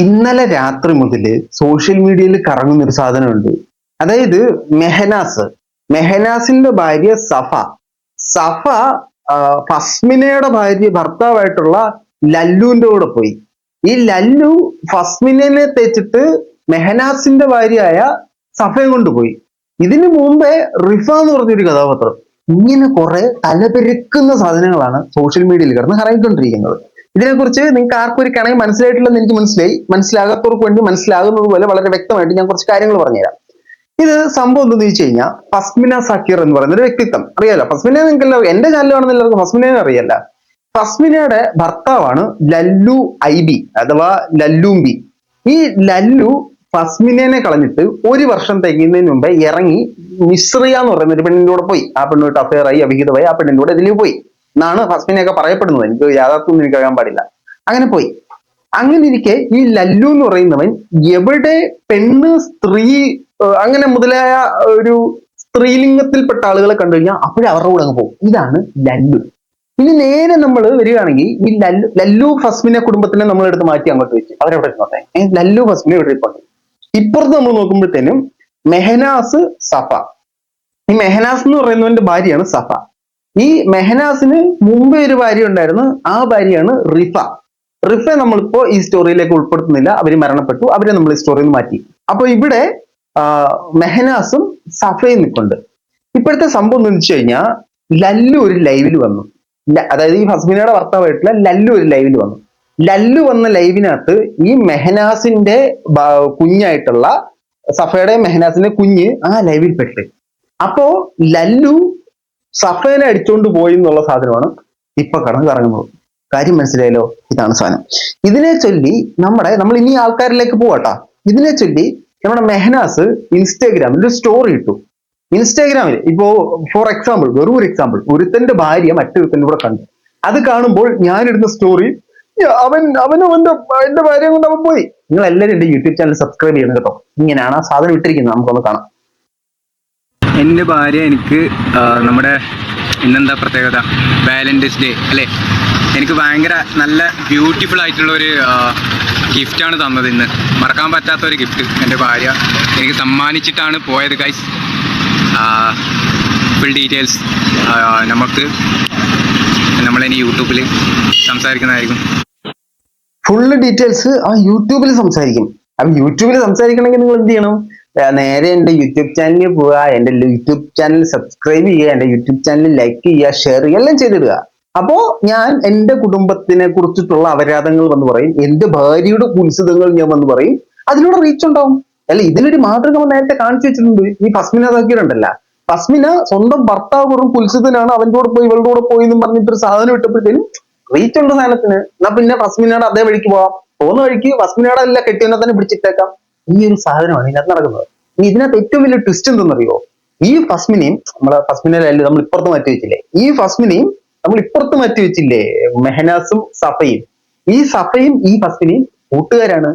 ഇന്നലെ രാത്രി മുതൽ സോഷ്യൽ മീഡിയയിൽ കറങ്ങുന്ന ഒരു സാധനമുണ്ട്. അതായത് മെഹനാസ്. മെഹനാസിന്റെ ഭാര്യ സഫ. സഫ ഫസ്മിനയുടെ ഭാര്യ ഭർത്താവായിട്ടുള്ള ലല്ലുവിന്റെ കൂടെ പോയി. ഈ ലല്ലു ഫസ്മിനെ തേച്ചിട്ട് മെഹനാസിന്റെ ഭാര്യയായ സഫയെ കൊണ്ടുപോയി ഇതിനു മുമ്പേ റിഫ എന്ന് പറഞ്ഞൊരു കഥാപാത്രം ഇങ്ങനെ കുറെ തലപെരുക്കുന്ന സാധനങ്ങളാണ് സോഷ്യൽ മീഡിയയിൽ കിടന്ന് കറങ്ങിക്കൊണ്ടിരിക്കുന്നത്. ഇതിനെക്കുറിച്ച് നിങ്ങൾക്ക് ആർക്കും ഒരു കണക്ക് മനസ്സിലായിട്ടില്ലെന്ന് എനിക്ക് മനസ്സിലായി. മനസ്സിലാകാത്തവർക്ക് വേണ്ടി മനസ്സിലാകുന്നത് പോലെ വളരെ വ്യക്തമായിട്ട് ഞാൻ കുറച്ച് കാര്യങ്ങൾ പറഞ്ഞുതരാം. ഇത് സംഭവം എന്തെന്ന് വെച്ച് കഴിഞ്ഞാൽ ഫസ്മിന സക്കീർ എന്ന് പറയുന്ന ഒരു വ്യക്തിത്വം. അറിയാലോ? ഫസ്മിന നിങ്ങൾക്ക് എല്ലാവർക്കും എന്റെ ചാനൽ ഫസ്മിനെ അറിയല്ല ഫസ്മിനയുടെ ഭർത്താവാണ് ലല്ലു ഐ ബി അഥവാ ലല്ലുംബി ഈ ലല്ലു ഫസ്മിനെ കളഞ്ഞിട്ട് ഒരു വർഷം തികയുന്നതിന് മുമ്പേ ഇറങ്ങി മിശ്രിയ എന്ന് പറയുന്ന ഒരു പെണ്ണിന്റെ കൂടെ പോയി. ആ പെണ്ണുമായിട്ട് അഫയർ ആയി അവിഹിതമായി ആ പെണ്ണിന്റെ കൂടെ ഇതിൽ പോയി. എന്നാണ് ഫസ്മിനെയൊക്കെ പറയപ്പെടുന്നത്. എനിക്ക് യാഥാർത്ഥ്യം എനിക്ക് അറിയാൻ പാടില്ല. അങ്ങനെ പോയി. അങ്ങനെ ഇരിക്കെ ഈ ലല്ലു എന്ന് പറയുന്നവൻ എവിടെ പെണ്ണ് സ്ത്രീ അങ്ങനെ മുതലായ ഒരു സ്ത്രീലിംഗത്തിൽപ്പെട്ട ആളുകളെ കണ്ടു കഴിഞ്ഞാൽ അപ്പോഴും അവരുടെ കൂടെ അങ്ങ് പോകും. ഇതാണ് ലല്ലു. ഇനി നേരെ നമ്മൾ വരികയാണെങ്കിൽ ഈ ലല്ലു ലല്ലു ഫസ്മിനെ കുടുംബത്തിനെ നമ്മൾ എടുത്ത് മാറ്റി അങ്ങോട്ട് വെച്ച്. അവരെവിടെ ഇരുന്നോട്ടെ? ലല്ലു ഫസ്മിനെ ഇവിടെ ഇരിപ്പുണ്ട് ഇപ്പുറത്ത് നമ്മൾ നോക്കുമ്പോഴത്തേനും മെഹനാസ് സഫ. ഈ മെഹനാസ് എന്ന് പറയുന്നവന്റെ ഭാര്യയാണ് സഫ. ഈ മെഹനാസിന് മുമ്പേ ഒരു ഭാര്യ ഉണ്ടായിരുന്നു. ആ ഭാര്യയാണ് റിഫ. റിഫ നമ്മളിപ്പോ ഈ സ്റ്റോറിയിലേക്ക് ഉൾപ്പെടുത്തുന്നില്ല. അവർ മരണപ്പെട്ടു. അവരെ നമ്മൾ ഈ സ്റ്റോറിയിൽ നിന്ന് മാറ്റി. അപ്പൊ ഇവിടെ മെഹനാസും സഫയും നിൽക്കുന്നുണ്ട് ഇപ്പോഴത്തെ സംഭവം എന്ന് വെച്ച് കഴിഞ്ഞാൽ ലല്ലു ഒരു ലൈവിൽ വന്നു. അതായത് ഈ ഹസ്മിനയുടെ ഭർത്താവായിട്ടുള്ള ലല്ലു ഒരു ലൈവിൽ വന്നു. ലല്ലു വന്ന ലൈവിനകത്ത് ഈ മെഹനാസിന്റെ കുഞ്ഞായിട്ടുള്ള സഫയുടെ മെഹനാസിന്റെ കുഞ്ഞ് ആ ലൈവിൽ പെട്ട്. അപ്പോ ലല്ലു സഫേനെ അടിച്ചുകൊണ്ട് പോയി എന്നുള്ള സാധനമാണ് ഇപ്പൊ കടന്ന് കറങ്ങുന്നത് കാര്യം മനസ്സിലായല്ലോ? ഇതാണ് സാധനം. ഇതിനെ ചൊല്ലി നമ്മുടെ നമ്മൾ ഇനി ആൾക്കാരിലേക്ക് പോവാട്ടാ. ഇതിനെ ചൊല്ലി നമ്മുടെ മെഹനാസ് ഇൻസ്റ്റാഗ്രാമിൽ ഒരു സ്റ്റോറി ഇട്ടു. ഇൻസ്റ്റാഗ്രാമിൽ ഇപ്പോ ഫോർ എക്സാമ്പിൾ വെറും ഒരു എക്സാമ്പിൾ ഒരുത്തന്റെ ഭാര്യ മറ്റൊരുത്തന്റെ കൂടെ കണ്ടു. അത് കാണുമ്പോൾ ഞാനിടുന്ന സ്റ്റോറി അവൻ അവൻ അവന്റെ എന്റെ ഭാര്യ കൊണ്ട് അവൻ പോയി. നിങ്ങൾ എല്ലാവരും എന്റെ യൂട്യൂബ് ചാനൽ സബ്സ്ക്രൈബ് ചെയ്യണം കേട്ടോ. ഇങ്ങനെയാണ് ആ സാധനം ഇട്ടിരിക്കുന്നത്. നമുക്കൊന്ന് കാണാം. എന്റെ ഭാര്യ എനിക്ക് നമ്മുടെ ഇന്നെന്താ പ്രത്യേകത? വാലന്റൈൻസ് ഡേ അല്ലേ? എനിക്ക് ഭയങ്കര നല്ല ബ്യൂട്ടിഫുൾ ആയിട്ടുള്ള ഒരു ഗിഫ്റ്റാണ് തന്നത് ഇന്ന്. മറക്കാൻ പറ്റാത്ത ഒരു ഗിഫ്റ്റ് എന്റെ ഭാര്യ എനിക്ക് സമ്മാനിച്ചിട്ടാണ് പോയത് ഗൈസ് ഫുൾ ഡീറ്റെയിൽസ് നമുക്ക് നമ്മളിനി യൂട്യൂബിൽ സംസാരിക്കുന്നതായിരിക്കും. ഫുള്ള് ഡീറ്റെയിൽസ് ആ യൂട്യൂബിൽ സംസാരിക്കും. അപ്പം യൂട്യൂബിൽ സംസാരിക്കണമെങ്കിൽ നിങ്ങൾ എന്ത് ചെയ്യണം? നേരെ എന്റെ യൂട്യൂബ് ചാനലിൽ പോവുക എന്റെ യൂട്യൂബ് ചാനൽ സബ്സ്ക്രൈബ് ചെയ്യുക എന്റെ യൂട്യൂബ് ചാനൽ ലൈക്ക് ചെയ്യുക ഷെയർ ചെയ്യുക എല്ലാം ചെയ്തിടുക. അപ്പോ ഞാൻ എന്റെ കുടുംബത്തിനെ കുറിച്ചിട്ടുള്ള അപരാധങ്ങൾ വന്ന് പറയും എന്റെ ഭാര്യയുടെ കുത്സിതങ്ങൾ ഞാൻ വന്ന് പറയും അതിലൂടെ റീച്ച് ഉണ്ടാവും. അല്ല ഇതിലൊരു മാതൃക നേരത്തെ കാണിച്ചു വെച്ചിട്ടുണ്ട്. ഈ ഫസ്മിന താക്കിയിട്ടുണ്ടല്ല ഫസ്മിന സ്വന്തം ഭർത്താവ് വെറും കുൽസിതനാണ് അവന്റെ കൂടെ പോയി ഇവളുടെ കൂടെ പോയി എന്ന് പറഞ്ഞിട്ട് ഒരു സാധനം ഇട്ടപ്പോഴത്തേനും റീച്ച് ഉണ്ട് സാധനത്തിന്. എന്നാ പിന്നെ ഫസ്മിനയുടെ അതേ വഴിക്ക് പോവാം. പോകുന്ന വഴിക്ക് ഫസ്മിനയുടെ എല്ലാം കെട്ടിയവനെ തന്നെ പിടിച്ചിട്ടേക്കാം. ഈ ഒരു സാധനമാണ് ഇതിനകത്ത് നടക്കുന്നത്. ഇനി ഇതിനകത്ത് ഏറ്റവും വലിയ ട്വിസ്റ്റ് എന്തെന്നറിയോ? ഈ ഫസ്മിനെയും നമ്മളെ ഫസ്മിനല്ലേ നമ്മൾ ഇപ്പുറത്ത് മാറ്റി വെച്ചില്ലേ? ഈ ഫസ്മിനെയും നമ്മൾ ഇപ്പുറത്ത് മാറ്റി വെച്ചില്ലേ? മെഹനാസും സഫയും. ഈ സഫയും ഈ ഫസ്മിനെയും കൂട്ടുകാരാണ്.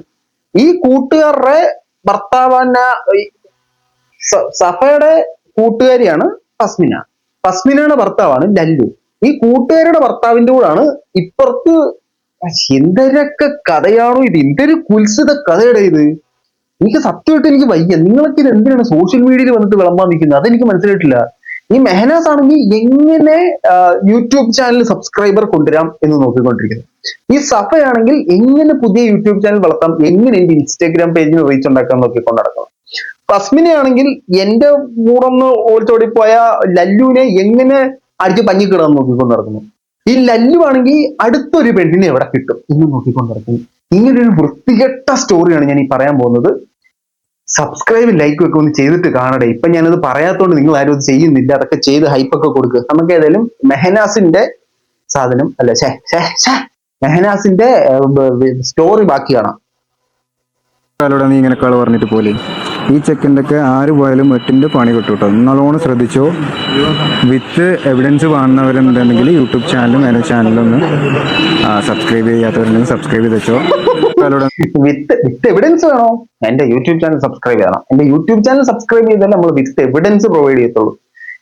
ഈ കൂട്ടുകാരുടെ ഭർത്താവാന സഫയുടെ കൂട്ടുകാരിയാണ് ഫസ്മിന. ഫസ്മിനയുടെ ഭർത്താവാണ് ലല്ലു. ഈ കൂട്ടുകാരുടെ ഭർത്താവിന്റെ കൂടാണ് ഇപ്പുറത്ത് എന്തൊരൊക്കെ കഥയാണോ ഇത്? എന്തൊരു കുൽസിത കഥയുടെ ഇത്? എനിക്ക് സത്യമായിട്ട് എനിക്ക് വയ്യ. നിങ്ങളൊക്കെ ഇത് എന്തിനാണ് സോഷ്യൽ മീഡിയയിൽ വന്നിട്ട് വിളമ്പാൻ നിൽക്കുന്നത്? അതെനിക്ക് മനസ്സിലായിട്ടില്ല. ഈ മെഹനാസ് ആണെങ്കിൽ എങ്ങനെ യൂട്യൂബ് ചാനൽ സബ്സ്ക്രൈബർ കൊണ്ടുവരാം എന്ന് നോക്കിക്കൊണ്ടിരിക്കുന്നു ഈ സഫയാണെങ്കിൽ എങ്ങനെ പുതിയ യൂട്യൂബ് ചാനൽ വളർത്താം? എങ്ങനെ എന്റെ ഇൻസ്റ്റാഗ്രാം പേജിന് റീച്ച് ഉണ്ടാക്കാൻ നോക്കിക്കൊണ്ട് നടക്കണം. ഫസ്മിനെയാണെങ്കിൽ എന്റെ മൂറന്ന് ഓടിച്ചോടിപ്പോയ ലല്ലുവിനെ എങ്ങനെ അടിച്ച് പഞ്ഞിക്കിടാൻ നോക്കിക്കൊണ്ട് നടക്കുന്നു. ഈ ലല്ലു ആണെങ്കിൽ അടുത്തൊരു പെണ്ണിനെ എവിടെ കിട്ടും എന്ന് നോക്കിക്കൊണ്ട് നടക്കുന്നു. ഇങ്ങനെ ഒരു വൃത്തികെട്ട സ്റ്റോറിയാണ് ഞാൻ ഈ പറയാൻ പോകുന്നത്. സബ്സ്ക്രൈബ് ലൈക്ക് ഒക്കെ ഒന്ന് ചെയ്തിട്ട് കാണട്ടെ ഇപ്പൊ ഞാനത് പറയാത്തോണ്ട് നിങ്ങൾ ആരും അത് ചെയ്യുന്നില്ല. അതൊക്കെ ചെയ്ത് ഹൈപ്പൊക്കെ കൊടുക്കുക നമുക്ക് ഏതായാലും മെഹനാസിന്റെ സാധനം അല്ല മെഹനാസിന്റെ സ്റ്റോറി ബാക്കി കാണാം. നീ ഇങ്ങനെ കള പറഞ്ഞിട്ട് പോലെ. ഈ ചെക്കന്റെ ഒക്കെ ആര് പോയാലും എട്ടിന്റെ പണി കിട്ടും കേട്ടോ നല്ലോണം ശ്രദ്ധിച്ചോ. വിത്ത് എവിഡൻസ് കാണുന്നവരുണ്ടെങ്കിൽ യൂട്യൂബ് ചാനലും എന്റെ ചാനലും ഒന്ന് സബ്സ്ക്രൈബ് ചെയ്യാത്തവരുണ്ടെങ്കിൽ സബ്സ്ക്രൈബ് ചെയ്ത് വെച്ചോ വിത്ത് വിത്ത് എവിഡൻസ് വേണോ? എന്റെ യൂട്യൂബ് ചാനൽ സബ്സ്ക്രൈബ് ചെയ്യണം. എന്റെ യൂട്യൂബ് ചാനൽ സബ്സ്ക്രൈബ് ചെയ്താലേ നമ്മൾ വിത്ത് എവിഡൻസ് പ്രൊവൈഡ് ചെയ്യത്തുള്ളൂ.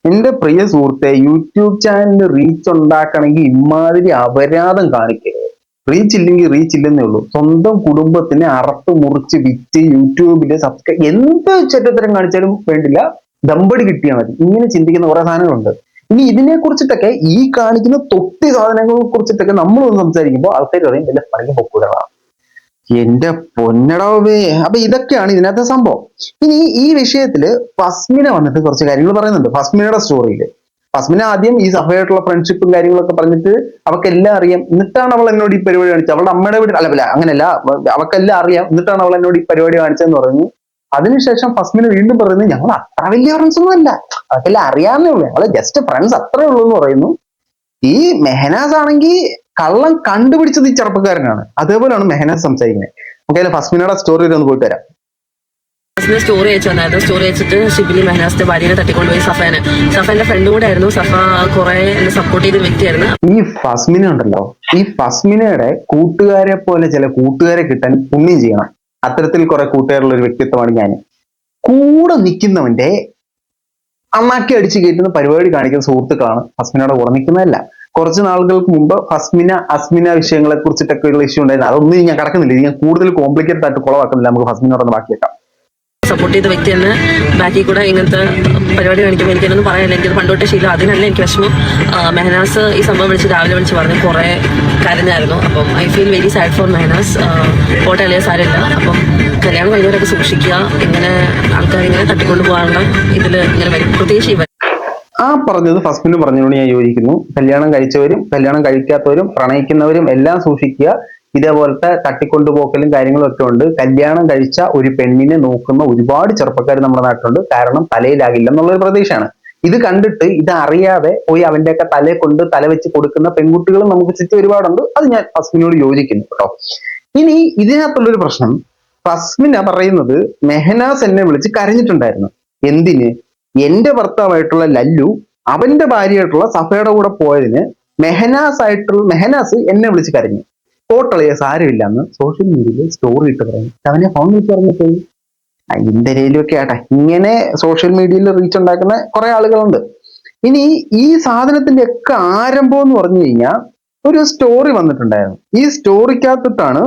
എന്റെ പ്രിയ സുഹൃത്തെ യൂട്യൂബ് ചാനലിന് റീച്ച് ഉണ്ടാക്കണമെങ്കിൽ ഇമാതിരി അപരാധം കാണിക്കരുത്. റീച്ച് ഇല്ലെങ്കിൽ റീച്ച് ഇല്ലെന്നേ ഉള്ളൂ. സ്വന്തം കുടുംബത്തിനെ അറത്ത് മുറിച്ച് വിറ്റ് യൂട്യൂബിൽ സബ്സ്ക്രൈബ് എന്ത് ചെറ്റത്തരം കാണിച്ചാലും വേണ്ടില്ല. ദമ്പടി കിട്ടിയാൽ മതി. ഇങ്ങനെ ചിന്തിക്കുന്ന കുറെ സാധനങ്ങളുണ്ട്. ഇനി ഇതിനെ കുറിച്ചിട്ടൊക്കെ ഈ കാണിക്കുന്ന തൊട്ടി സാധനങ്ങളെ കുറിച്ചിട്ടൊക്കെ നമ്മളൊന്ന് സംസാരിക്കുമ്പോൾ ആൾക്കാർ പറയും വല്ല പണിക്ക് പൊക്കൂടാ എന്റെ പൊന്നടവേ അപ്പൊ ഇതൊക്കെയാണ് ഇതിനകത്തെ സംഭവം. ഇനി ഈ വിഷയത്തിൽ ഫസ്മിന വന്നിട്ട് കുറച്ച് കാര്യങ്ങൾ പറയുന്നുണ്ട്. ഫസ്മിനയുടെ സ്റ്റോറിയിൽ ഫസ്മിന ആദ്യം ഈ സഭയായിട്ടുള്ള ഫ്രണ്ട്ഷിപ്പും കാര്യങ്ങളൊക്കെ പറഞ്ഞിട്ട് അവക്കെല്ലാം അറിയാം. എന്നിട്ടാണ് അവൾ എന്നോട് ഈ പരിപാടി കാണിച്ചത്. അവളുടെ അമ്മയുടെ വീട് അല്ല അങ്ങനെയല്ല. അവക്കെല്ലാം അറിയാം. എന്നിട്ടാണ് അവൾ എന്നോട് ഈ പരിപാടി കാണിച്ചതെന്ന് പറഞ്ഞു. അതിനുശേഷം ഫസ്മിന വീണ്ടും പറയുന്നത് ഞങ്ങൾ അത്ര വലിയ ഫ്രണ്ട്സ് ഒന്നും അല്ല. അതൊക്കെല്ലാം അറിയാവുന്നേ ഉള്ളൂ. ഞങ്ങൾ ജസ്റ്റ് ഫ്രണ്ട്സ് അത്രേ ഉള്ളൂ എന്ന് പറയുന്നു. ഈ മെഹനാസ് ആണെങ്കിൽ കള്ളം കണ്ടുപിടിച്ചത് ഈ ചെറുപ്പക്കാരനാണ്. അതേപോലെയാണ് മെഹന സംസാരിക്കുന്നത്. നമുക്ക് അതിൽ ഫസ്മിനയുടെ സ്റ്റോറി ഒന്ന് പോയിട്ട് വരാം. ഹസ്ബൻഡ് സ്റ്റോറി അയച്ചു വന്നായിരുന്നു സ്റ്റോറി അയച്ചിട്ട് ഷിബിലി മെഹനാസിന്റെ ഭാര്യനെ തട്ടിക്കൊണ്ടുപോയി സഫാന്. സഫേന്റെ ഫ്രണ്ട് കൂടെ ആയിരുന്നു. സഫ കുറെ എന്നെ സപ്പോർട്ട് ചെയ്ത വ്യക്തിയായിരുന്നു. ഈ ഫസ്മിന ഉണ്ടല്ലോ. ഈ ഫസ്മിനയുടെ കൂട്ടുകാരെ പോലെ ചില കൂട്ടുകാരെ കിട്ടാൻ പുണ്യം ചെയ്യണം. അത്തരത്തിൽ കുറെ കൂട്ടുകാരുള്ള ഒരു വ്യക്തിത്വമാണ് ഞാൻ കൂടെ നിൽക്കുന്നവന്റെ അമ്മാക്കി അടിച്ചു കയറ്റുന്ന പരിപാടി കാണിക്കുന്ന സുഹൃത്തുക്കളാണ് ഫസ്മിനയുടെ കൂടെ നിൽക്കുന്നതല്ല. കുറച്ച് നാളുകൾക്ക് മുമ്പ് ഫസ്മിന അസ്മിന വിഷയങ്ങളെ കുറിച്ചിട്ടൊക്കെ ഉള്ള ഇഷ്യൂ ഉണ്ടായിരുന്നു. അതൊന്നും ഞാൻ കടക്കുന്നില്ല. ഇത് ഞാൻ കൂടുതൽ കോംപ്ലിക്കേറ്റഡ് ആയിട്ട് കുളവാക്കുന്നില്ല. നമുക്ക് ഫസ്മിനോട് പറഞ്ഞ ബാക്കിയേക്കാം സപ്പോർട്ട് ചെയ്ത വ്യക്തി തന്നെ ബാക്കി കൂടെ ഇങ്ങനത്തെ പരിപാടി കാണിക്കുമ്പോൾ എനിക്കൊന്നും പറയാനില്ല. എനിക്കത് പണ്ടോട്ട് ശീലം. അതിനല്ല എനിക്ക് വിഷമം. മെഹനാസ് ഈ സംഭവം വിളിച്ച് രാവിലെ വിളിച്ച് പറഞ്ഞു കുറേ കരഞ്ഞായിരുന്നു. അപ്പം I feel very sad for Mehnaz. പോട്ടെ അല്ലേ സാരമില്ല. അപ്പം കല്യാണം കഴിഞ്ഞവരൊക്കെ സൂക്ഷിക്കുക. ഇങ്ങനെ ആൾക്കാർ ഇങ്ങനെ തട്ടിക്കൊണ്ട് പോകാനുള്ള ഇതിൽ ഇങ്ങനെ വരും. പ്രത്യേകിച്ച് ഇവർ ആ പറഞ്ഞത് ഫസ്റ്റിന് പറഞ്ഞതിനോട് ഞാൻ യോജിക്കുന്നു. കല്യാണം കഴിച്ചവരും കല്യാണം കഴിക്കാത്തവരും പ്രണയിക്കുന്നവരും എല്ലാം സൂക്ഷിക്കുക. ഇതേപോലത്തെ തട്ടിക്കൊണ്ടുപോക്കലും കാര്യങ്ങളും ഒക്കെ ഉണ്ട്. കല്യാണം കഴിച്ച ഒരു പെണ്ണിനെ നോക്കുന്ന ഒരുപാട് ചെറുപ്പക്കാർ നമ്മുടെ നാട്ടിലുണ്ട്. കാരണം തലയിലാകില്ല എന്നുള്ളൊരു പ്രതീക്ഷയാണ്. ഇത് കണ്ടിട്ട് ഇത് അറിയാതെ പോയി അവന്റെയൊക്കെ തലയെ കൊണ്ട് തല വെച്ച് കൊടുക്കുന്ന പെൺകുട്ടികളും നമുക്ക് ചുറ്റും ഒരുപാടുണ്ട്. അത് ഞാൻ ഫസ്മിനോട് യോജിക്കുന്നു കേട്ടോ. ഇനി ഇതിനകത്തുള്ളൊരു പ്രശ്നം. ഫസ്മിന പറയുന്നത് മെഹനാസ് എന്നെ വിളിച്ച് കരഞ്ഞിട്ടുണ്ടായിരുന്നു. എന്തിന്? എന്റെ ഭർത്താവായിട്ടുള്ള ലല്ലു അവന്റെ ഭാര്യയായിട്ടുള്ള സഫയുടെ കൂടെ പോയതിന് മെഹനാസ് ആയിട്ടുള്ള മെഹനാസ് എന്നെ വിളിച്ച് കരഞ്ഞു. ഫോട്ടോളിയ സാരമില്ല എന്ന് സോഷ്യൽ മീഡിയയിൽ സ്റ്റോറി ഇട്ട് പറഞ്ഞു. അവനെ ഫോൺ വിളിച്ച് പറഞ്ഞിട്ട് അതിന്റെ രീതിയിലൊക്കെ ആട്ടെ ഇങ്ങനെ സോഷ്യൽ മീഡിയയിൽ റീച്ച് ഉണ്ടാക്കുന്ന കുറെ ആളുകളുണ്ട്. ഇനി ഈ സാധനത്തിന്റെ ഒക്കെ ആരംഭം എന്ന് പറഞ്ഞു കഴിഞ്ഞാൽ ഒരു സ്റ്റോറി വന്നിട്ടുണ്ടായിരുന്നു. ഈ സ്റ്റോറിക്കകത്തിട്ടാണ്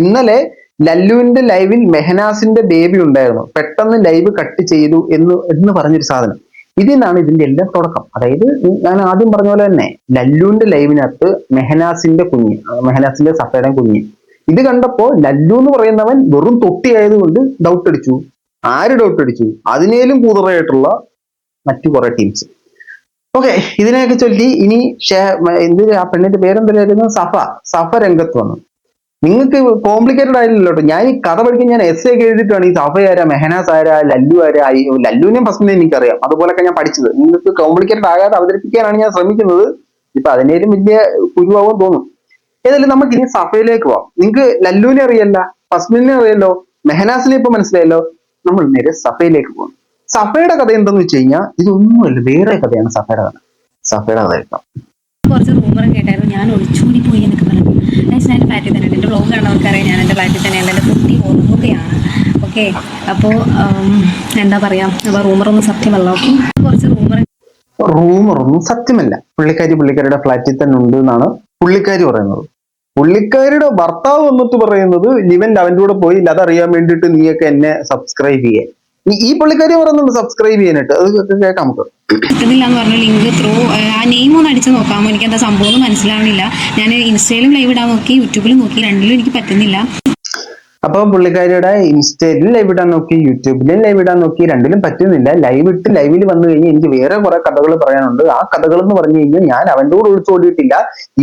ഇന്നലെ ലല്ലുവിന്റെ ലൈവിൽ മെഹനാസിന്റെ ബേബി ഉണ്ടായിരുന്നു. പെട്ടെന്ന് ലൈവ് കട്ട് ചെയ്തു എന്ന് എന്ന് പറഞ്ഞൊരു സാധനം. ഇതിൽ നിന്നാണ് ഇതിന്റെ എല്ലാം തുടക്കം. അതായത് ഞാൻ ആദ്യം പറഞ്ഞ പോലെ തന്നെ ലല്ലുവിന്റെ ലൈവിനകത്ത് മെഹനാസിന്റെ കുഞ്ഞ് മെഹനാസിന്റെ സഫയുടെ കുഞ്ഞ്. ഇത് കണ്ടപ്പോ ലല്ലു എന്ന് പറയുന്നവൻ വെറും തൊട്ടിയായതുകൊണ്ട് ഡൗട്ട് അടിച്ചു. ആര് ഡൗട്ട് അടിച്ചു? അതിനേലും കൂതറായിട്ടുള്ള മറ്റു കുറെ ടീംസ് ഓക്കെ ഇതിനെയൊക്കെ ചൊല്ലി ഇനി ഷേ- എന്ത് ആ പെണ്ണിന്റെ പേരെന്തായിരുന്നു? സഫ സഫ രംഗത്ത് വന്നു. നിങ്ങൾക്ക് കോംപ്ലിക്കേറ്റഡ് ആയില്ലല്ലോ ഞാൻ ഈ കഥ പഠിക്കാൻ ഞാൻ എസ് ഒക്കെ എഴുതിയിട്ടാണ് ഈ സഫ ആരാ മെഹനാസ് ആരാ ലല്ലു ആരാ അയ്യോ ലല്ലുവിനെയും ഫസ്റ്റ് എനിക്കറിയാം. അതുപോലൊക്കെ ഞാൻ പഠിച്ചത്. നിങ്ങൾക്ക് കോംപ്ലിക്കേറ്റഡ് ആകാതെ അവതരിപ്പിക്കാനാണ് ഞാൻ ശ്രമിക്കുന്നത്. ഇപ്പൊ അതിനേലും വലിയ കുരുവാകും തോന്നും. ഏതായാലും നമുക്ക് ഇനി സഫയിലേക്ക് പോവാം. നിങ്ങൾക്ക് ലല്ലുവിനെ അറിയല്ല ഫസ്മിനെ അറിയല്ലോ മെഹനാസിനെ ഇപ്പൊ മനസ്സിലായല്ലോ. നമ്മൾ നേരെ സഫയിലേക്ക് പോകും സഫയുടെ കഥ എന്തെന്ന് വെച്ച് കഴിഞ്ഞാൽ ഇതൊന്നുമല്ല വേറെ കഥയാണ് സഫയുടെ കഥ. സഫയുടെ കഥ കേട്ടോ കുറച്ച് റൂമർ കേട്ടായിരുന്നു. ഞാൻ ഒളിച്ചോടി പോയി എന്നൊക്കെ പറഞ്ഞു. ഞാൻ എന്റെ ഫ്ലാറ്റിൽ തന്നെ എന്റെ ബ്ലോഗ് കാണുന്നവർക്കറിയാം ഞാൻ എന്റെ ഫ്ലാറ്റിൽ തന്നെയല്ല എന്റെ കുട്ടി ഓർമ്മയാണ്. ഓക്കെ അപ്പോൾ എന്താ പറയുക അപ്പോൾ റൂമറൊന്നും സത്യമല്ല ഓക്കെ കുറച്ച് റൂമർ റൂമറൊന്നും സത്യമല്ല. പുള്ളിക്കാരി പുള്ളിക്കാരിയുടെ ഫ്ലാറ്റിൽ തന്നെ ഉണ്ട് എന്നാണ് പുള്ളിക്കാരി പറയുന്നത്. പുള്ളിക്കാരിയുടെ ഭർത്താവ് വന്നിട്ട് പറയുന്നത് ലിവൻ അവന്റെ കൂടെ പോയി. ഇല്ല അതറിയാൻ വേണ്ടിയിട്ട് നീയൊക്കെ എന്നെ സബ്സ്ക്രൈബ് ചെയ്യാൻ ഈ- പുള്ളിക്കാരി പറയുന്നുണ്ട് സബ്സ്ക്രൈബ് ചെയ്യാനായിട്ട്. അത് കേൾക്കാം നമുക്ക്. കിട്ടുന്നില്ല എന്ന് പറഞ്ഞ ലിങ്ക് ത്രൂ ആ നെയിം ഒന്ന് അടിച്ചു നോക്കാമോ? എനിക്ക് എന്താ സംഭവം മനസ്സിലാവണില്ല. ഞാൻ ഇൻസ്റ്റയിലും ലൈവ് ഇടാൻ നോക്കി യൂട്യൂബിലും നോക്കി രണ്ടിലും എനിക്ക് പറ്റുന്നില്ല. അപ്പൊ പുള്ളിക്കാരിയുടെ ഇൻസ്റ്റയിലും ലൈവ് ഇടാൻ നോക്കി യൂട്യൂബിലും ലൈവ് ഇടാൻ നോക്കി രണ്ടിലും പറ്റുന്നില്ല. ലൈവ് ഇട്ട് ലൈവിൽ വന്നു കഴിഞ്ഞാൽ എനിക്ക് വേറെ കുറെ കഥകൾ പറയാനുണ്ട്. ആ കഥകൾ എന്ന് പറഞ്ഞു കഴിഞ്ഞാൽ ഞാൻ അവന്റെ കൂടെ ഒളിച്ചോടിയിട്ടില്ല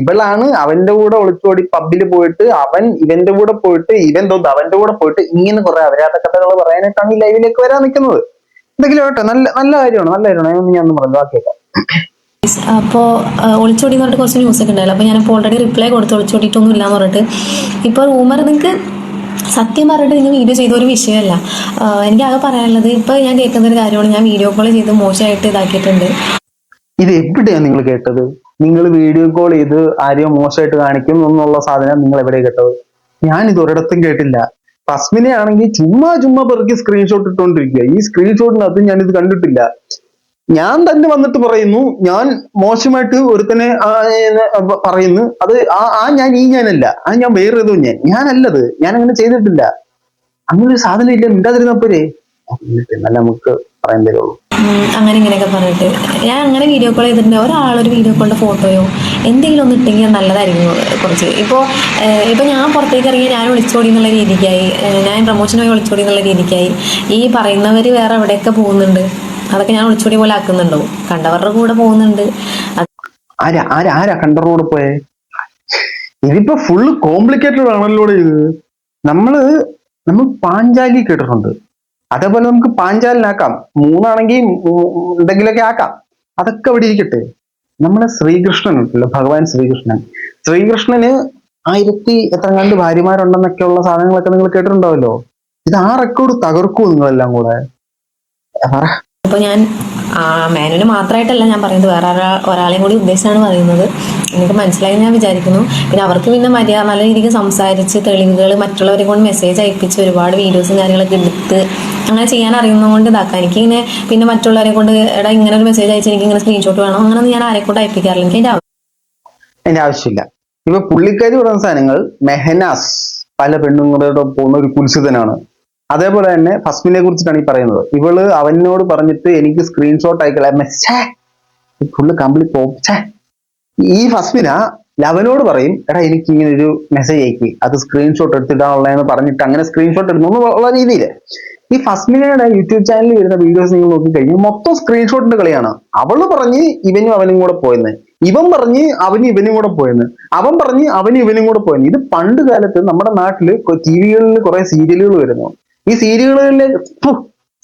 ഇവളാണ് അവന്റെ കൂടെ ഒളിച്ചോടി പബ്ബിൽ പോയിട്ട് അവൻ ഇവന്റെ കൂടെ പോയിട്ട് ഇവൻ തോന്നുന്നു അവന്റെ കൂടെ പോയിട്ട് ഇങ്ങനെ കുറെ അവരാത്ത കഥകൾ പറയാനായിട്ടാണ് ഈ ലൈവിലേക്ക് വരാൻ നിൽക്കുന്നത്. എന്തെങ്കിലും ആവട്ടെ നല്ല നല്ല കാര്യമാണ് നല്ല കാര്യമാണ്. ഞാൻ ഞാൻ പറഞ്ഞു ബാക്കിയേക്കാം അപ്പോൾ ഒളിച്ചോടി എന്ന് പറഞ്ഞിട്ട് കുറച്ച് ന്യൂസ് ഒക്കെ ഉണ്ടായില്ല? അപ്പോൾ ഞാനിപ്പോൾ ഓൾറെഡി റിപ്ലൈ കൊടുത്ത് ഒളിച്ചോടിയിട്ടൊന്നും ഇല്ല എന്ന് പറഞ്ഞിട്ട്. ഇപ്പോൾ റൂമർ നിങ്ങൾക്ക് സത്യം പറഞ്ഞിട്ട് നിങ്ങൾ വീഡിയോ ചെയ്ത ഒരു വിഷയമല്ല. എനിക്ക് ആകെ പറയാനുള്ളത് ഇപ്പോൾ ഞാൻ കേൾക്കുന്ന ഒരു കാര്യമാണ്. ഞാൻ വീഡിയോ കോൾ ചെയ്ത് മോശമായിട്ട് ഇതാക്കിയിട്ടുണ്ട്. ഇത് എവിടെയാണ് നിങ്ങൾ കേട്ടത്? നിങ്ങൾ വീഡിയോ കോൾ ചെയ്ത് ആരെയോ മോശമായിട്ട് കാണിക്കും എന്നുള്ള സാധനം നിങ്ങൾ എവിടെ കേട്ടത്? ഞാൻ ഇത് ഒരിടത്തും കേട്ടില്ല. പസ്മിനെ ആണെങ്കിൽ ചുമ്മാ ചുമ്മാ പെറുക്കി സ്ക്രീൻഷോട്ട് ഇട്ടുകൊണ്ടിരിക്കുക ഈ സ്ക്രീൻഷോട്ടിനകത്ത് ഞാൻ ഇത് കണ്ടിട്ടില്ല. ഞാൻ തന്നെ വന്നിട്ട് പറയുന്നു ഞാൻ മോശമായിട്ട് ഒരുത്തനെ പറയുന്നു. അത് ആ ആ ഞാൻ ഈ ഞാനല്ല ആ ഞാൻ വേറെ ഏതോ ഞാൻ ഞാനല്ലത് ഞാൻ അങ്ങനെ ചെയ്തിട്ടില്ല. അങ്ങനെ ഒരു സാധനം ഇല്ല മിണ്ടാതിരുന്നപ്പോരേ നമുക്ക് പറയാൻ തരുള്ളൂ. അങ്ങനെ ഇങ്ങനെയൊക്കെ പറഞ്ഞിട്ട്. ഞാൻ അങ്ങനെ വീഡിയോ കോൾ ചെയ്തിട്ടുണ്ട്. ഒരാളൊരു വീഡിയോ കോളിന്റെ ഫോട്ടോയോ എന്തെങ്കിലും ഒന്ന് ഇട്ടെങ്കിൽ നല്ലതായിരിക്കും കുറച്ച്. ഇപ്പോൾ ഇപ്പോൾ ഞാൻ പുറത്തേക്ക് ഇറങ്ങി ഞാൻ വിളിച്ചോടി എന്നുള്ള രീതിക്കായി ഞാൻ പ്രൊമോഷന് വിളിച്ചോടി എന്നുള്ള രീതിക്കായി ഈ പറയുന്നവര് വേറെ എവിടെയൊക്കെ പോകുന്നുണ്ട്? അതൊക്കെ ഞാൻ ഒളിച്ചോടി പോലെ ആക്കുന്നുണ്ടോ കണ്ടവരുടെ കൂടെ പോകുന്നുണ്ട്. ആരാ ആരാ ആരാ കണ്ടറോട് പോയെ? ഇതിപ്പോ ഫുള്ള് കോംപ്ലിക്കേറ്റഡ് ആണല്ലോ ഇത്. നമ്മൾ നമ്മൾ പാഞ്ചാലി കേട്ടിട്ടുണ്ട്. അതേപോലെ നമുക്ക് പാഞ്ചാലിനാക്കാം. മൂന്നാണെങ്കിൽ എന്തെങ്കിലുമൊക്കെ ആക്കാം. അതൊക്കെ അവിടെ ഇരിക്കട്ടെ. നമ്മളെ ശ്രീകൃഷ്ണൻ ഉണ്ടല്ലോ ഭഗവാൻ ശ്രീകൃഷ്ണൻ. ശ്രീകൃഷ്ണന് ആയിരത്തി എത്ര കണ്ട് ഭാര്യമാരുണ്ടെന്നൊക്കെ ഉള്ള സാധനങ്ങളൊക്കെ നിങ്ങൾ കേട്ടിട്ടുണ്ടാവല്ലോ. ഇത് ആ റെക്കോർഡ് തകർക്കൂ നിങ്ങളെല്ലാം കൂടെ? പറ ഇപ്പോൾ ഞാൻ മാനുവിന് മാത്രമായിട്ടല്ല ഞാൻ പറയുന്നത്. വേറെ ഒരാ ഒരാളെയും കൂടി ഉദ്ദേശിച്ചാണ് പറയുന്നത്. എനിക്ക് മനസ്സിലായി ഞാൻ വിചാരിക്കുന്നു. പിന്നെ അവർക്ക് പിന്നെ മര്യാദ നല്ല രീതിക്ക് സംസാരിച്ച് തെളിവുകൾ മറ്റുള്ളവരെ കൊണ്ട് മെസ്സേജ് അയപ്പിച്ച് ഒരുപാട് വീഡിയോസും കാര്യങ്ങളൊക്കെ എടുത്ത് അങ്ങനെ ചെയ്യാൻ അറിയുന്നതുകൊണ്ട് ഇതാക്കാം. എനിക്ക് ഇങ്ങനെ പിന്നെ മറ്റുള്ളവരെ കൊണ്ട് എടാ ഇങ്ങനെ ഒരു മെസ്സേജ് അയച്ച് എനിക്ക് ഇങ്ങനെ സ്ക്രീൻഷോട്ട് വേണം അങ്ങനെയൊന്നും ഞാൻ ആരെ കൊണ്ട് അയപ്പിക്കാറില്ല. എനിക്ക് അതിന്റെ ആവശ്യമില്ല. ഇപ്പൊ പുള്ളിക്കാരി പറയുന്ന സാധനങ്ങൾ മെഹനാസ് പല പെണ്ണുങ്ങളോട് പോകുന്ന ഒരു കുൽസിതനാണ് അതേപോലെ തന്നെ ഫസ്മിനെ കുറിച്ചിട്ടാണ് ഈ പറയുന്നത്. ഇവൾ അവനോട് പറഞ്ഞിട്ട് എനിക്ക് സ്ക്രീൻഷോട്ട് അയക്കല. ഫുള്ള് കംപ്ലീറ്റ് പോ ഈ ഫസ്മിന ലവനോട് പറയും എടാ എനിക്ക് ഇങ്ങനെ ഒരു മെസ്സേജ് അയക്കി. അത് സ്ക്രീൻഷോട്ട് എടുത്തിട്ടാണുള്ളതെന്ന് പറഞ്ഞിട്ട് അങ്ങനെ സ്ക്രീൻഷോട്ട് എടുക്കുന്നു ഉള്ള രീതിയിൽ ഈ ഫസ്മിനയുടെ യൂട്യൂബ് ചാനലിൽ വരുന്ന വീഡിയോസ് നിങ്ങൾ നോക്കിക്കഴിഞ്ഞാൽ മൊത്തം സ്ക്രീൻഷോട്ടിന്റെ കളിയാണ്. അവൾ പറഞ്ഞ് ഇവനും അവനും കൂടെ പോയെന്ന്. ഇവൻ പറഞ്ഞ് അവൻ ഇവനും കൂടെ പോയെന്ന്. അവൻ പറഞ്ഞ് അവൻ ഇവനും കൂടെ പോയെന്ന്. ഇത് പണ്ട് കാലത്ത് നമ്മുടെ നാട്ടിൽ ടി വികളിൽ കുറെ സീരിയലുകൾ വരുന്നു. ഈ സീരിയലുകളിലെ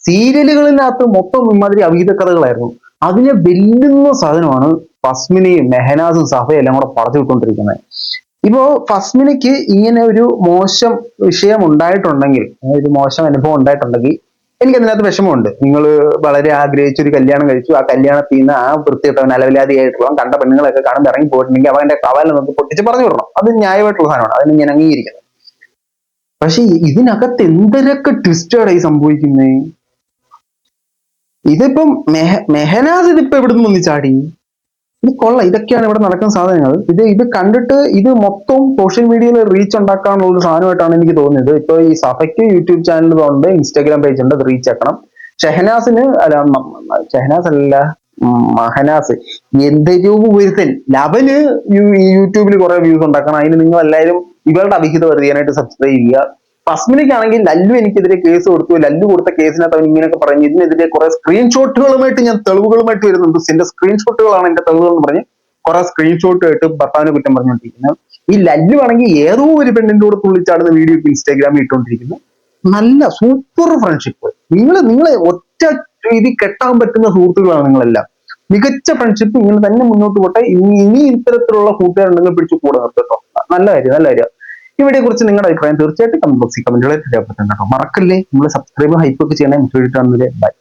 സീരിയലുകളിനകത്ത് മൊത്തം ഇമാതിരി അവീത കഥകളായിരുന്നു അതിനെ വെല്ലുന്ന സാധനമാണ് ഫസ്മിനെയും മെഹനാസും സഫയും എല്ലാം കൂടെ പറഞ്ഞു വിട്ടുകൊണ്ടിരിക്കുന്നത്. ഇപ്പോ ഫസ്മിനിക്ക് ഇങ്ങനെ ഒരു മോശം വിഷയം ഉണ്ടായിട്ടുണ്ടെങ്കിൽ ഒരു മോശം അനുഭവം ഉണ്ടായിട്ടുണ്ടെങ്കിൽ എനിക്ക് അതിനകത്ത് വിഷമമുണ്ട്. നിങ്ങൾ വളരെ ആഗ്രഹിച്ച ഒരു കല്യാണം കഴിച്ചു. ആ കല്യാണത്തിൽ നിന്ന് ആ വൃത്തിയിട്ടവൻ അലവിലാതിയായിട്ടുള്ള കണ്ട പെണ്ണുങ്ങളൊക്കെ കാണുമ്പോൾ ഇറങ്ങി പോയിട്ടുണ്ടെങ്കിൽ അവന്റെ കവാലം നമുക്ക് പൊട്ടിച്ച് പറഞ്ഞു വിടണം. അത് ന്യായമായിട്ടുള്ള സാധനമാണ്. അതിന് ഞാൻ അംഗീകരിക്കുന്നത് പക്ഷെ ഇതിനകത്ത് എന്തൊക്കെ ട്വിസ്റ്റാണ് ഈ സംഭവിക്കുന്നേ? ഇതിപ്പം മെഹ മെഹനാസ് ഇതിപ്പോ എവിടെ നിന്ന് ചാടി? ഇത് കൊള്ളാം ഇതൊക്കെയാണ് ഇവിടെ നടക്കുന്ന സാധനങ്ങൾ. ഇത് ഇത് കണ്ടിട്ട് ഇത് മൊത്തം സോഷ്യൽ മീഡിയയിൽ റീച്ച് ഉണ്ടാക്കാനുള്ള ഒരു സാധനമായിട്ടാണ് എനിക്ക് തോന്നിയത് ഇപ്പൊ ഈ സഫയ്ക്ക് യൂട്യൂബ് ഉണ്ട് ഇൻസ്റ്റാഗ്രാം പേജ് ഉണ്ട് അത് റീച്ച് ആക്കണം. ഷെഹനാസിന് അല്ല ഷെഹനാസ് അല്ല മഹനാസ് എന്തൊരു ഒരുത്തൻ ലവന് യൂട്യൂബിൽ കുറെ വ്യൂസ് ഉണ്ടാക്കണം. അതിന് നിങ്ങൾ എല്ലാവരും ഇവരുടെ അവിഹിത വെറുതെയാനായിട്ട് സബ്സ്ക്രൈബ് ചെയ്യുക. ഫസ്മിനിക്കാണെങ്കിൽ ലല്ലു എനിക്കെതിരെ കേസ് കൊടുത്തു. ലല്ലു കൊടുത്ത കേസിനകത്ത് അവൻ ഇങ്ങനെയൊക്കെ പറഞ്ഞു. ഇതിനെതിരെ കുറെ സ്ക്രീൻഷോട്ടുകളുമായിട്ട് ഞാൻ തെളിവുകളുമായിട്ട് വരുന്നുണ്ട്. എന്റെ സ്ക്രീൻഷോട്ടുകളാണ് എന്റെ തെളിവുകൾ എന്ന് പറഞ്ഞ് കുറെ സ്ക്രീൻഷോട്ട് ആയിട്ട് ഭർത്താവിനെ കുറ്റം പറഞ്ഞുകൊണ്ടിരിക്കുന്നത്. ഈ ലല്ലു ആണെങ്കിൽ ഏതോ ഒരു പെണ്ണിന്റെ കൂടെ തുള്ളിച്ചാടുന്ന വീഡിയോ ഇൻസ്റ്റാഗ്രാമിൽ ഇട്ടുകൊണ്ടിരിക്കുന്നു. നല്ല സൂപ്പർ ഫ്രണ്ട്ഷിപ്പ് നിങ്ങൾ നിങ്ങളെ ഒറ്റ രീതി കെട്ടാൻ പറ്റുന്ന സുഹൃത്തുക്കളാണ് നിങ്ങളെല്ലാം. മികച്ച ഫ്രണ്ട്ഷിപ്പ് ഇങ്ങനെ തന്നെ മുന്നോട്ട് പോട്ടെ. ഇനി ഇനി ഇത്തരത്തിലുള്ള കൂട്ടുകാരുണ്ടെങ്കിൽ പിടിച്ചു കൂടെ നിർത്തട്ടോ. നല്ല കാര്യം നല്ല കാര്യം. വീഡിയോ കുറിച്ച് നിങ്ങളുടെ അഭിപ്രായം തീർച്ചയായിട്ടും കമന്റ് ബോക്സിൽ കമന്റുകളായിട്ട് രേഖപ്പെടുത്തുന്നുണ്ടോ മറക്കല്ലേ? നിങ്ങൾ സബ്സ്ക്രൈബ് ഹൈപ്പ് ഒക്കെ ചെയ്യണേ. ബൈ